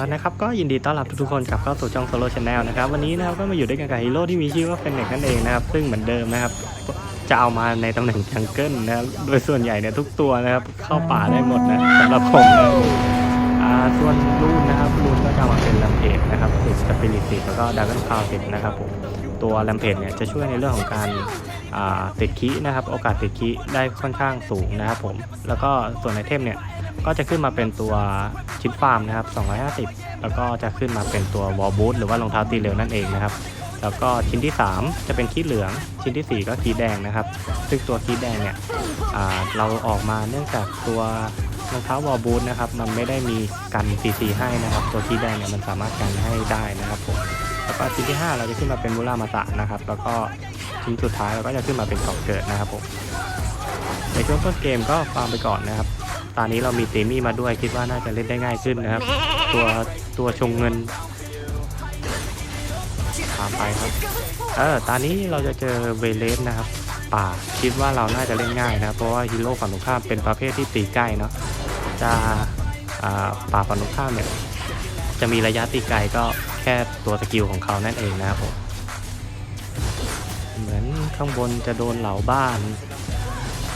แล้วนะครับ ก็ยินดีต้อนรับทุกๆคนกลับเข้าสู่ช่องโซโล่ชาแนลนะครับ วันนี้นะครับก็มาอยู่ด้วยกันกับฮีโร่ที่มีชื่อว่าเฟนเน็กนั่นเองนะครับ ซึ่งเหมือนเดิมนะครับ จะเอามาในตำแหน่งจังเกิลนะครับ โดยส่วนใหญ่เนี่ยทุกตัวนะครับ เข้าป่าได้หมดนะสำหรับผมนะอ่าส่วนรูนนะครับรูนก็จะมาเป็นลมเพจนะครับสิบสปิริตสิแล้วก็ดักเกิลคาวสิบนะครับผมตัวลมเพจเนี่ยจะช่วยในเรื่องของการติดคีนะครับ โอกาสติดคีได้ค่อนข้างสูงนะครับผม แล้วก็ส่วนไอเทมเนี่ย ก็จะขึ้นมาเป็นตัวชิ้นฟาร์มนะครับ 250 แล้วก็จะขึ้นมาเป็นตัววอลบูทหรือว่ารองเท้าตีเหลวนั่นเองนะครับ แล้วก็ชิ้นที่ 3 จะเป็นคีดเหลือง ชิ้นทีสี่4 ก็คีดแดงนะครับ ซึ่งตัวคีดแดงเนี่ยเราออกมาเนื่องจากตัวรองเท้าวอลบูทนะครับ มันไม่ได้มีกัน CC ให้นะครับ ตัวคีดแดงเนี่ยมันสามารถกันให้ได้นะครับผมแล้วก็ชิ้นที่ 5 เราจะขึ้นมาเป็นมูรามาตะนะครับ แล้วก็ชิ้นสุดท้ายเราก็จะขึ้นมาเป็นกรอบเกิดนะครับผมในช่วงต้นเกมก็ฟาร์มไปก่อนนะครับ ตอนนี้เรามีเตมี่มาด้วยคิดว่าน่าจะเล่นได้ง่ายขึ้นนะครับ ตัวตัวชงเงินตามไปครับเออตอนนี้เราจะเจอเวเลสนะครับ ป่าคิดว่าเราน่าจะเล่นง่ายนะเพราะว่าฮีโร่ฝั่งตรงข้ามเป็นประเภทที่ตีใกล้เนาะจะอ่าป่าฝั่งตรงข้ามเนี่ยจะมีระยะตีไกลก็แค่ตัวสกิลของเขานั่นเองนะครับผมเหมือนข้างบนจะโดนเหล่าบ้าน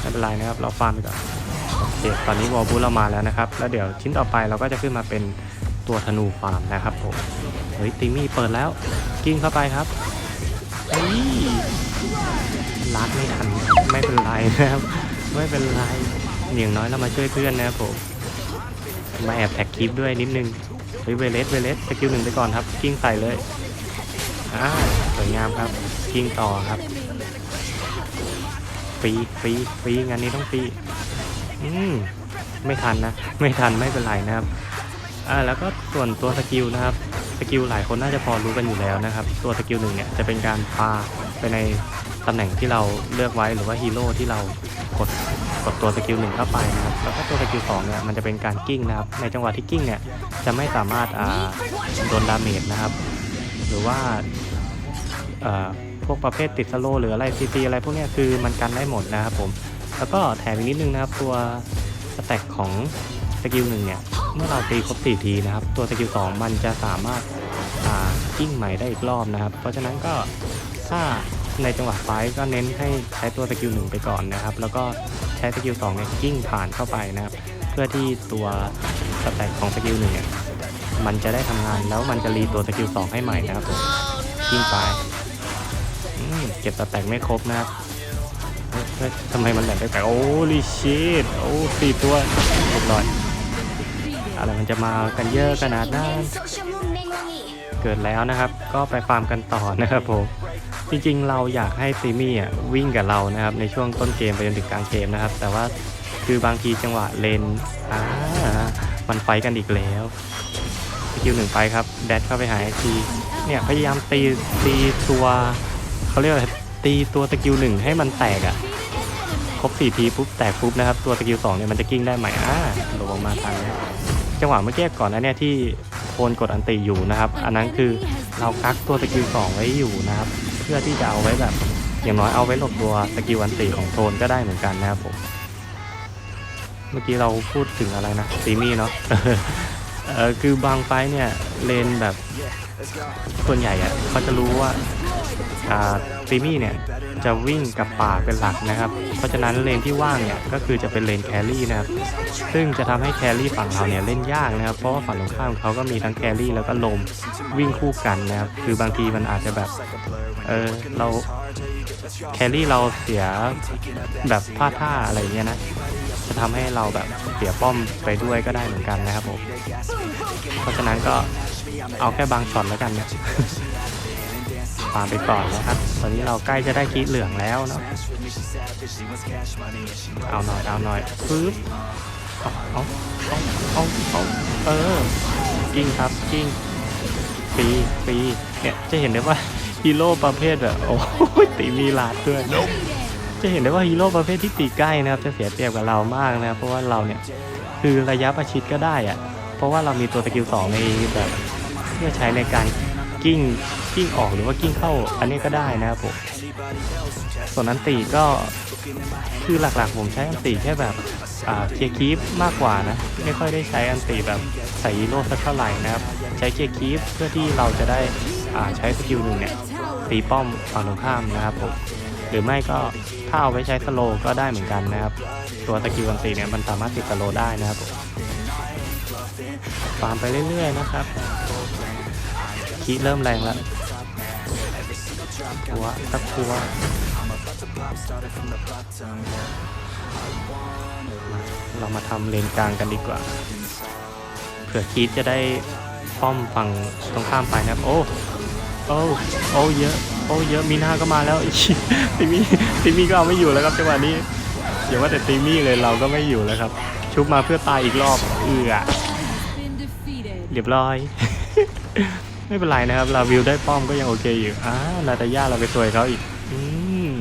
ไม่เป็นไรนะครับ เราฟาร์มไปก่อน เคตอนนี้วอลบูเรามาแล้วนะครับ แล้วเดี๋ยวชิ้นต่อไปเราก็จะขึ้นมาเป็นตัวธนูฟาร์มนะครับผม เฮ้ยติมี่เปิดแล้ว กิ้งเข้าไปครับเฮ้ยลัดไม่ทันไม่เป็นไรนะครับ ไม่เป็นไรอย่างน้อยเรามาช่วยเพื่อนนะครับผม มาแอบแท็กคลิปด้วยนิดนึง เฮ้ยเวเลสเวเลสสกิลหนึ่งไปก่อนครับ กิ้งใส่เลยอ่าสวยงามครับ กิ้งต่อครับฟรีฟรีฟรีงานนี้ต้องฟรี อืมไม่ทันนะ ไม่ทันไม่เป็นไรนะครับอ่าแล้วก็ส่วนตัวสกิลนะครับสกิลหลายคนน่าจะพอรู้กันอยู่แล้วนะครับ ตัวสกิลหนึ่งเนี่ยจะเป็นการปาไปในตำแหน่งที่เราเลือกไว้หรือว่าฮีโร่ที่เรากดกดตัวสกิลหนึ่งเข้าไปนะครับแล้วก็ตัวสกิลสองเนี่ยมันจะเป็นการกิ้งนะครับ ในจังหวะที่กิ้งเนี่ยจะไม่สามารถอ่าโดนดาเมจนะครับ หรือว่าอ่อพวกประเภทติดสโลหรืออะไรซีซีอะไรพวกนี้คือมันกันได้หมดนะครับผม แล้วก็แถมอีกนิดนึงนะครับ ตัวสแต็กของสกิลหนึ่งเนี่ย เมื่อเราตีครบ 4 ทีนะครับ ตัวสกิล2มันจะสามารถอ่ากิ้งใหม่ได้อีกรอบนะครับ เพราะฉะนั้นก็ถ้าในจังหวะไฟก็เน้นให้ใช้ตัวสกิลหนึ่งไปก่อนนะครับ แล้วก็ใช้สกิล2เนี่ยกิ้งผ่านเข้าไปนะครับ เพื่อที่ตัวสแต็กของสกิลหนึ่งเนี่ยมันจะได้ทำงานแล้วมันจะรีตัวสกิล2ให้ใหม่นะครับผมกิ้งไปเก็บสแต็กไม่ครบนะครับ เฮ้ยทำไมมันแหลมไปแต่โอ้ลิชิตโอ้สี่ตัวเรียบร้อยอะไรมันจะมากันเยอะขนาดนั้นเกิดแล้วนะครับ ก็ไปฟาร์มกันต่อนะครับผมจริงๆ เราอยากให้ซีมี่อะวิ่งกับเรานะครับในช่วงต้นเกมไปจนถึงกลางเกมนะครับ แต่ว่าคือบางทีจังหวะเลนอ่ามันไฟกันอีกแล้วสกิลหนึ่งไปครับแดดเข้าไปหาไอทีเนี่ยพยายามตีตีตัวเขาเรียกอะไรตีตัวสกิลหนึ่งให้มันแตกอะ่ะ รบสี่ทีปุ๊บแตกปุ๊บนะครับตัวสกิลสองเนี่ยมันจะกิ้งได้ใหม่อ่าหลบออกมาทันแล้วจังหวะเมื่อกี้ก่อนนั้านเนี่ยที่โคนกดอันติอยู่นะครับ อันนั้นคือเรากักตัวสกิลสองไว้อยู่นะครับ เพื่อที่จะเอาไว้แบบอย่างน้อยเอาไว้หลบตัวสกิลอันติของโทนก็ได้เหมือนกันนะครับผมเมื่อกี้เราพูดถึงอะไรนะซีมี่เนาะเออคือบางไฟเนี่ยเลนแบบ ส่วนใหญ่อะเขาจะรู้ว่าอ่าซีมี่เนี่ยจะวิ่งกับป่าเป็นหลักนะครับ เพราะฉะนั้นเลนที่ว่างเนี่ยก็คือจะเป็นเลนแครี่นะครับ ซึ่งจะทำให้แครี่ฝั่งเราเนี่ยเล่นยากนะครับ เพราะว่าฝั่งตรงข้ามเขาก็มีทั้งแครี่แล้วก็ลมวิ่งคู่กันนะครับ คือบางทีมันอาจจะแบบ เออเราแครี่เราเสียแบบพลาดท่าอะไรเงี้ยนะ จะทำให้เราแบบเสียป้อมไปด้วยก็ได้เหมือนกันนะครับผม เพราะฉะนั้นก็ เอาแค่บางช็อตแล้วกันนะตามไปก่อนนะครับ ตอนนี้เราใกล้จะได้คีเหลืองแล้วเนาะ เอาหน่อย เอาหน่อยปึ๊บเอาเอาเอาเอาเอาเออกิ้งครับกิ้งฟรีฟรีเนี่ยจะเห็นได้ว่าฮีโร่ประเภทแบบโอ้ยตีมีลาดด้วย จะเห็นได้ว่าฮีโร่ประเภทที่ตีใกล้นะครับ จะเสียเปรียบกับเรามากนะเพราะว่าเราเนี่ยคือระยะประชิดก็ได้อะเพราะว่าเรามีตัวสกิลสองในแบบ เพื่อใช้ในการกิ้งกิ้งออกหรือว่ากิ้งเข้าอันนี้ก็ได้นะครับผมส่วนอันตีก็คือหลักๆ ผมใช้อันตีแค่แบบอ่าเคลียร์คีฟมากกว่านะไม่ค่อยได้ใช้อันตีแบบใส่ฮีโร่สักเท่าไหร่นะครับ ใช้เคลียร์คีฟเพื่อที่เราจะได้อ่าใช้สกิลหนึ่งเนี่ยตีป้อมฝั่งตรงข้ามนะครับผมหรือไม่ก็ถ้าเอาไว้ใช้สโลก็ได้เหมือนกันนะครับ ตัวสกิลอันตีเนี่ยมันสามารถติดสโลได้นะครับผมฟาร์มไปเรื่อยๆนะครับ คีเริ่มแรงแล้วตัวสักตัวเรามาทำเลนกลางกันดีกว่า เผื่อคีดจะได้ป้อมฝั่งตรงข้ามไปนะครับ โอ้ โอ้ โอ้เยอะ โอ้เยอะ มีหน้าก็มาแล้วอีกติมี่ติมี่ก็เอาไม่อยู่แล้วครับจังหวะนี้อย่าว่าแต่ติมี่เลยเราก็ไม่อยู่แล้วครับ ชุบมาเพื่อตายอีกรอบ เอือเรียบร้อย ไม่เป็นไรนะครับเราวิวได้ป้อมก็ยังโอเคอยู่อ่านาตาย่าเราไปสวยเขาอีก อืม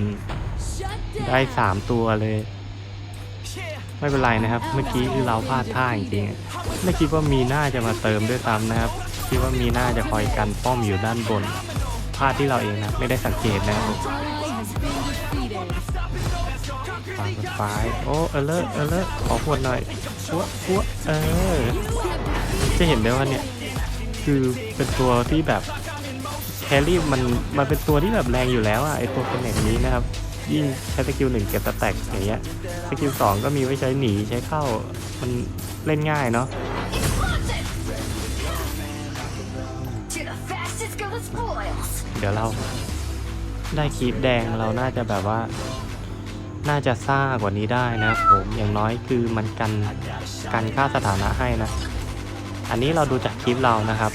ได้สามตัวเลย ไม่เป็นไรนะครับ เมื่อกี้คือเราพลาดท่าจริงๆไม่คิดว่ามีหน้าจะมาเติมด้วยซ้ำนะครับ คิดว่ามีหน้าจะคอยกันป้อมอยู่ด้านบน พลาดที่เราเองนะ ไม่ได้สังเกตนะครับฟางกับฟ้ายโอ้เออเลอเออเลอขอพวดหน่อยอ้วอ้วเออ จะเห็นได้ว่าเนี่ย คือเป็นตัวที่แบบแครี่มันมันเป็นตัวที่แบบแรงอยู่แล้วอะไอตัวเป็นอย่งนี้นะครับ ยิ่งใช้สกิลหนึ่งเก็บสแตกอย่างเงี้ยสกิลสองก็มีไว้ใช้หนีใช้เข้ามันเล่นง่ายเนาะเดี๋ยวเราได้คีบแดงเราน่าจะแบบว่า น่าจะซ่ากว่านี้ได้นะผมอย่างน้อยคือมันกันกันค่าสถานะให้นะ อันนี้เราดูจากคลิปเรานะครับ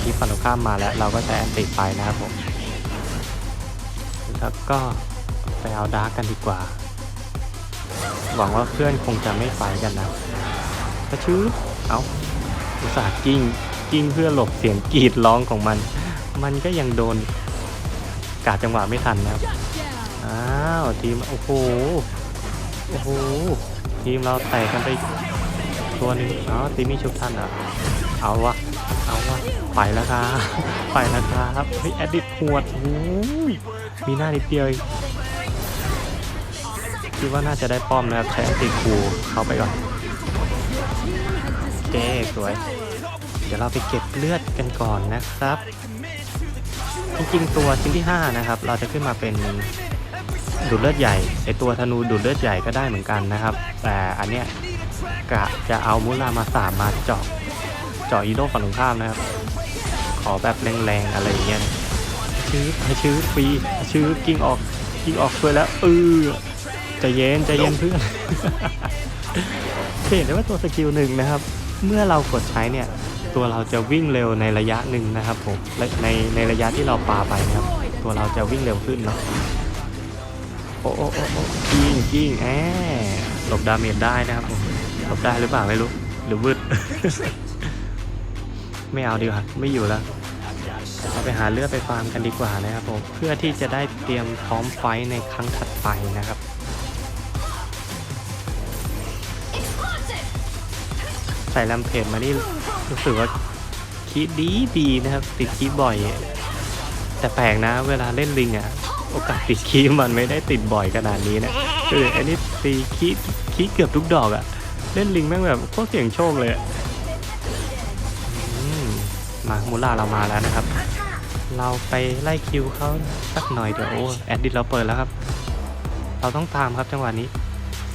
คลิปฝั่งตรงข้ามมาแล้วเราก็ใช้แอนติไปนะครับผมแล้วก็ไปเอาดาร์กกันดีกว่า หวังว่าเพื่อนคงจะไม่ไฟกันนะกระชื้อเอาอุตส่าห์กิ้งกิ้งเพื่อหลบเสียงกรีดร้องของมัน มันก็ยังโดนกาดจังหวะไม่ทันนะครับอ้าวทีมโอ้โหโอ้โหทีมเราแตกกันไป ตัวหนึงอ๋อทีมมีชุบทันเหรอะเอาวะเอาวะไปแล้วครับไปแล้วครับเฮ้ยแอดดิกหวดโอ้ยมีหน้านิดเดียวคิดว่าน่าจะได้ป้อมนะครับใช้แอดดิกคูเข้าไปก่อนเจ๊สวย เดี๋ยวเราไปเก็บเลือดกันก่อนนะครับ จริงๆตัวชิ้นที่ 5 นะครับ เราจะขึ้นมาเป็นดูดเลือดใหญ่ไอตัวธนูดูดเลือดใหญ่ก็ได้เหมือนกันนะครับ แต่อันเนี้ย กะจะเอามุลามาสามมาเจาะเจาะอีโร่ฝั่งตรงข้ามนะครับ ขอแบบแรงๆอะไรอย่างเงี้ยชื้อชื้อฟรีชื้อกิ้งออกกิ้งออกช่วยแล้วเออใจเย็นใจเย็นเพื่อนเห็นได้ว่าตัวสกิลหนึ่งนะครับ เมื่อเรากดใช้เนี่ยตัวเราจะวิ่งเร็วในระยะหนึ่งนะครับผมในในระยะที่เราปาไปนะครับ ตัวเราจะวิ่งเร็วขึ้นเนาะโอ้โอ้โอ้กิ้งกิ้งแอบหลบดาเมจได้นะครับผม บได้หรือเปล่าไม่รู้ หรือวืด ไม่เอาดีกว่า ไม่อยู่แล้วเราไปหาเลือดไปฟาร์มกันดีกว่านะครับผม เพื่อที่จะได้เตรียมพร้อมไฟในครั้งถัดไปนะครับใส่แรมเพจมานี่รู้สึกว่าคีย์ดีดีนะครับ ติดคีบ่อย แต่แปลกนะเวลาเล่นลิงอะ โอกาสติดคีมันไม่ได้ติดบ่อยขนาดนี้นะคืออันนี้ตีคีคีเกือบทุกดอกอะ เล่นลิงแม่งแบบโคตรเสี่ยงโชคเลยอะอืมมามูล่าเรามาแล้วนะครับ เราไปไล่คิวเขาสักหน่อยเดี๋ยวโอ้แอดดิตเราเปิดแล้วครับ เราต้องตามครับจังหวะนี้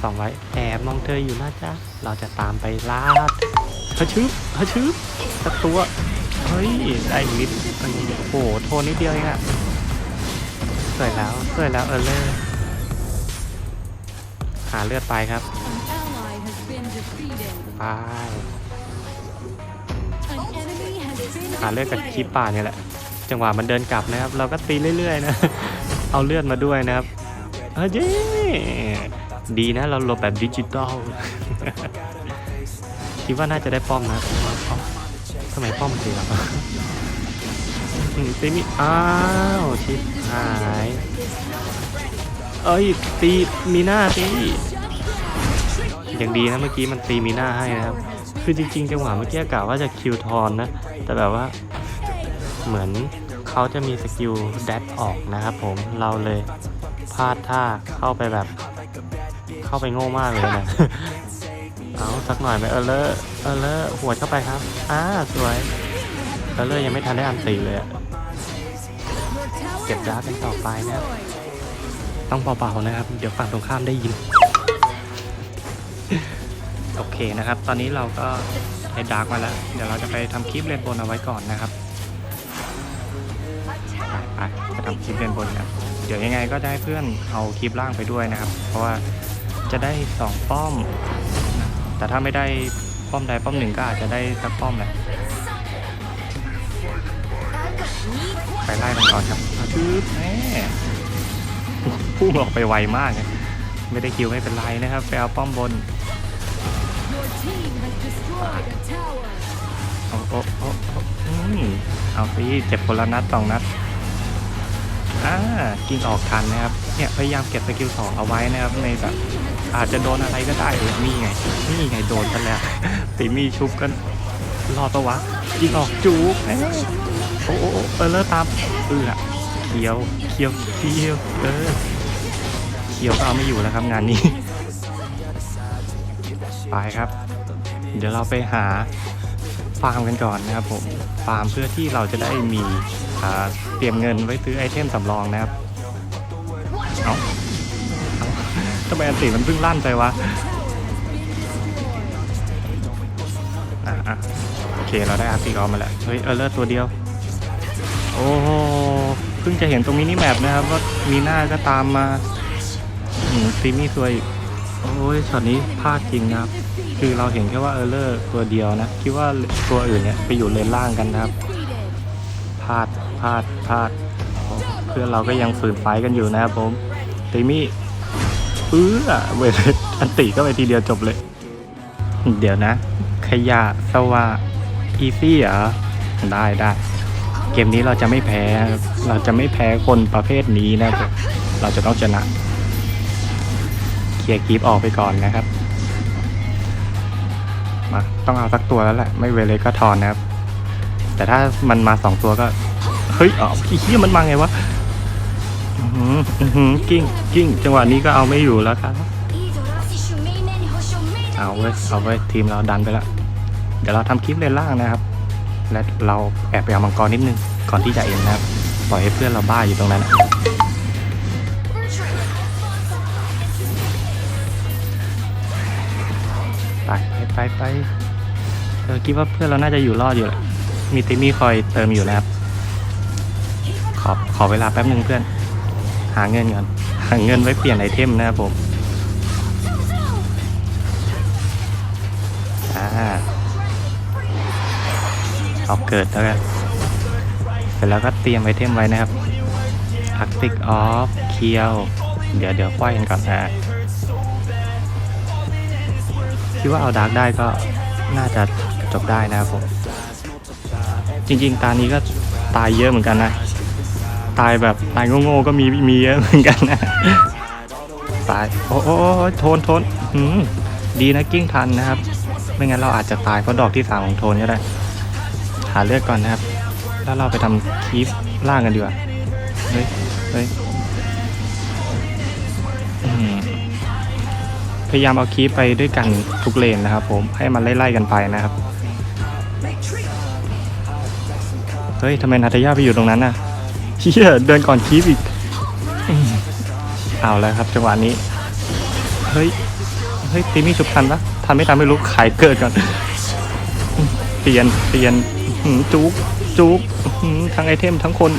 ส่องไว้แอบมองเธออยู่นะจ๊ะเราจะตามไปลาดฮะชึบฮะชึบสักตัวเฮ้ยได้อีกนิดอันนี้โอ้โหโทนนิดเดียวเองอะสวยแล้วสวยแล้วเออเลยหาเลือดไปครับ ไปหาเลือดกับคลิป defeated. ป่าเนี่ยแหละ จังหวะมันเดินกลับนะครับ เราก็ตีเรื่อยๆนะ เอาเลือดมาด้วยนะครับเฮ้ยดีนะเราหลบแบบดิจิตอลคิดว่าน่าจะได้ป้อมนะทำไมป้อมตีเราอืมตีมิอ้าวชิบหาย เอ้ยตีมีหน้าตี ย่างดีนะเมื่อกี้มันตีมีหน้าให้นะครับ คือจริงๆจังหวะเมื่อกี้กะว่าจะคิวทอนนะ แต่แบบว่าเหมือนเขาจะมีสกิลแดดออกนะครับผมเราเลยพลาดท่าเข้าไปแบบ เข้าไปโง่มากเลยนะ เอาสักหน่อยไหมเออเลอเออเลอหัวเข้าไปครับอ่าสวยเออเลอยังไม่ทันได้อันตีเลยเก็บดาร์กกันต่อไปนะต้องเบาๆนะครับ เดี๋ยวฝั่งตรงข้ามได้ยิน โอเคนะครับ ตอนนี้เราก็ได้ดาร์กมาแล้ว เดี๋ยวเราจะไปทำคลิปเลนบนเอาไว้ก่อนนะครับไปไปทำคลิปเลนบนกันเดี๋ยวยังไงก็จะให้เพื่อนเอาคลิปล่างไปด้วยนะครับ เพราะว่าจะได้สองป้อม แต่ถ้าไม่ได้ป้อมใดป้อมหนึ่งก็อาจจะได้สักป้อมแหละไปไล่มันก่อนครับอาชืบแม่พุ่งออกไปไวมากเลยไม่ได้คิวไม่เป็นไรนะครับ ไปเอาป้อมบน โอ้โอ้โอ้โอ้เอาสิเจ็บคนละนัดสองนัดอ่ากิ้งออกทันนะครับ เนี่ยพยายามเก็บสกิลสองเอาไว้นะครับในแบบอาจจะโดนอะไรก็ได้เออนี่ไง นี่ไงโดนกันแล้วตีมีชุบกันรอดปะวะกิ้งออกจูบเอ้โอ้โอ้โอ้เออเลอตามเออเขียวเขียวเขียวเออเขียวก็เอาไม่อยู่แล้วครับงานนี้ ไปครับ เดี๋ยวเราไปหาฟาร์มกันก่อนนะครับผมฟาร์มเพื่อที่เราจะได้มีอ่าเตรียมเงินไว้ซื้อไอเทมสำรองนะครับเอาเอาทำไมอันติมันเพิ่งลั่นไปวะอะอะโอเคเราได้อาร์ติกออกมาแล้วเฮ้ยเออเลอร์ตัวเดียว โอ้โหเพิ่งจะเห็นตรงมินิแมปนะครับว่ามีหน้าก็ตามมาอืมซีมี่สวยอีกโอ้ยช็อตนี้พลาดจริงนะครับ คือเราเห็นแค่ว่าเออร์เลอร์ตัวเดียวนะ คิดว่าตัวอื่นเนี่ยไปอยู่เลนล่างกันนะครับพลาดพลาดพลาด เพื่อนเราก็ยังฝืนไฟกันอยู่นะครับผมติมี่เออเวทอันติก็ไปทีเดียวจบเลย เดี๋ยวนะ ขยะสว่าอีซี่เหรอ ได้ได้เกมนี้เราจะไม่แพ้ เราจะไม่แพ้คนประเภทนี้นะครับ เราจะต้องชนะ เคลียร์กีฟออกไปก่อนนะครับ มาต้องเอาสักตัวแล้วแหละ ไม่เวเลยก็ทอนนะครับ แต่ถ้ามันมาสองตัวก็ เฮ้ยอ๋อพี่เฮียมันมาไงวะอื้อหืออื้อหือกิ้งกิ้งจังหวะนี้ก็เอาไม่อยู่แล้วครับ เอาเว้เอาเว้ทีมเราดันไปแล้ว เดี๋ยวเราทำคลิปเลนล่างนะครับ และเราแอบไปเอามังกรนิดนึง ก่อนที่จะเอ็นนะครับ ปล่อยให้เพื่อนเราบ้าอยู่ตรงนั้น ไปไปเออคิดว่าเพื่อนเราน่าจะอยู่รอดอยู่แหละมีติมี่คอยเติมอยู่นะครับ ขอขอเวลาแป๊บหนึ่งเพื่อน หาเงินก่อนหาเงินไว้เปลี่ยนไอเทมนะครับผมอ่าเอาเกิดแล้วกันเสร็จแล้วก็เตรียมไอเทมไว้นะครับ Arctic Off เคียว เดี๋ยวเดี๋ยวควายกันก่อนนะ คิดว่าเอาดาร์กได้ก็น่าจะจบได้นะครับผม จริง ๆ ตานี้ก็ตายเยอะเหมือนกันนะ ตายแบบตายโง่ๆก็มีมีเยอะเหมือนกันนะตายโอ้โอ้โทนโทนดีนะกิ้งทันนะครับ ไม่งั้นเราอาจจะตายเพราะดอกที่สามของโทนก็ได้ หาเลือดก่อนนะครับ แล้วเราไปทำคีฟล่างกันดีกว่า เฮ้ยเฮ้ย พยายามเอาคีฟไปด้วยกันทุกเลนนะครับ ผมให้มันไล่ๆกันไปนะครับ เฮ้ยทำไมนาตาย่าไปอยู่ตรงนั้นน่ะเฮียเดินก่อนคีฟอีกอืมเอาแล้วครับจังหวะนี้ เฮ้ย เฮ้ยตีมี่ชุบทันปะทันไม่ทันไม่รู้ขายเกิดก่อน เปลี่ยน เปลี่ยนจุกจุกทั้งไอเทมทั้งคน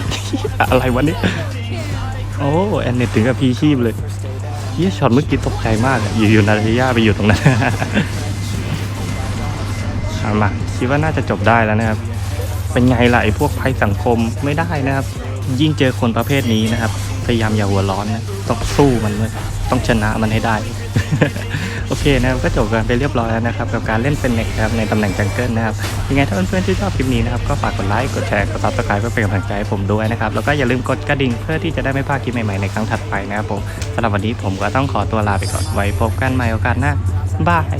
อะไรวะเนี่ยโอ้แอนเนตถึงกับพีชีพเลย ฮียช็อตเมื่อกี้ตกใจมากอะอยู่ๆนาทีย่าไปอยู่ตรงนั้น เอามาคิดว่าน่าจะจบได้แล้วนะครับ เป็นไงล่ะไอ้พวกภัยสังคมไม่ได้นะครับ ยิ่งเจอคนประเภทนี้นะครับ พยายามอย่าหัวร้อนนะ ต้องสู้มันเลยต้องชนะมันให้ได้ โอเคนะครับก็จบกันไปเรียบร้อยแล้วนะครับกับการเล่นเป็นเน็กครับในตำแหน่งจังเกิลนะครับยังไงถ้าเพื่อนๆที่ชอบคลิปนี้นะครับก็ฝากกดไลค์กดแชร์กดซับสไครป์เพื่อเป็นกำลังใจให้ผมด้วยนะครับแล้วก็อย่าลืมกดกระดิ่งเพื่อที่จะได้ไม่พลาดคลิปใหม่ๆในครั้งถัดไปนะครับผมสำหรับวันนี้ผมก็ต้องขอตัวลาไปก่อนไว้พบกันใหม่โอกาสหน้าบาย